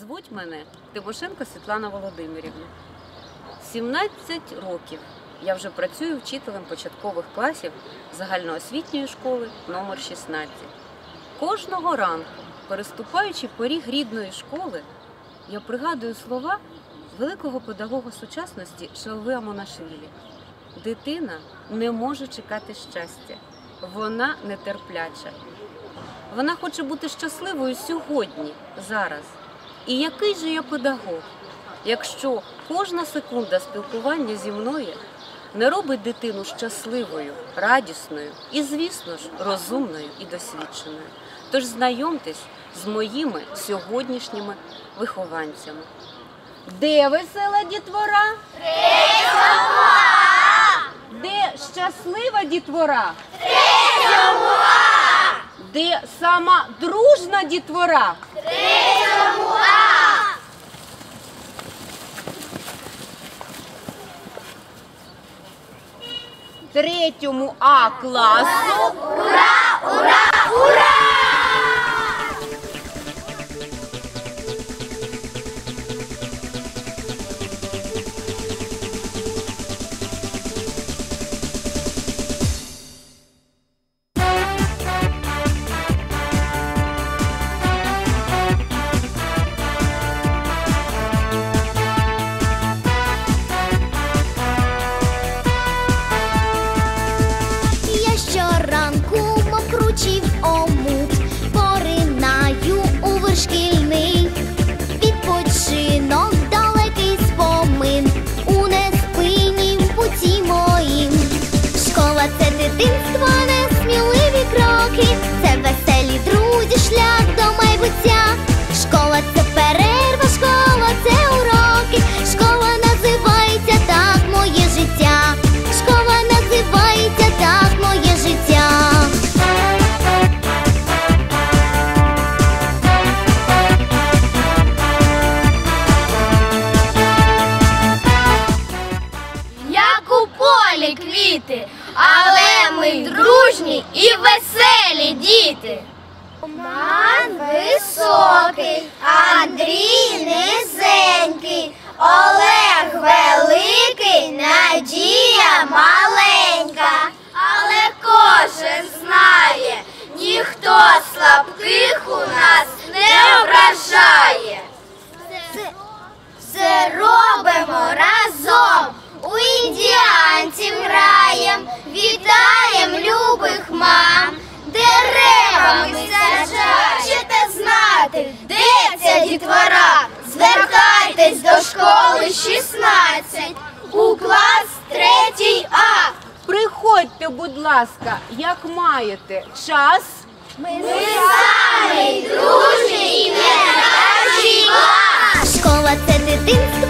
Звуть мене Тимошенко Світлана Володимирівна. 17 років я вже працюю вчителем початкових класів загальноосвітньої школи номер 16. Кожного ранку, переступаючи поріг рідної школи, я пригадую слова великого педагога сучасності Шалви Амонашвілі. Дитина не може чекати щастя, вона нетерпляча. Вона хоче бути щасливою сьогодні, зараз. І який же я педагог, якщо кожна секунда спілкування зі мною не робить дитину щасливою, радісною і, звісно ж, розумною і досвідченою. Тож знайомтесь з моїми сьогоднішніми вихованцями. Де весела дітвора? Де щаслива дітвора? Де сама дружна дітвора? Третьому А класу. Я але ми дружні і веселі діти. Ман високий, Андрій низенький, Олег великий, Надія маленька. Але кожен знає, ніхто слабких у нас дітвора? Звертайтесь до школи 16 у клас 3 А. Приходьте, будь ласка, як маєте час. Ми самий дружній і найкращий клас. Школа це дитинство,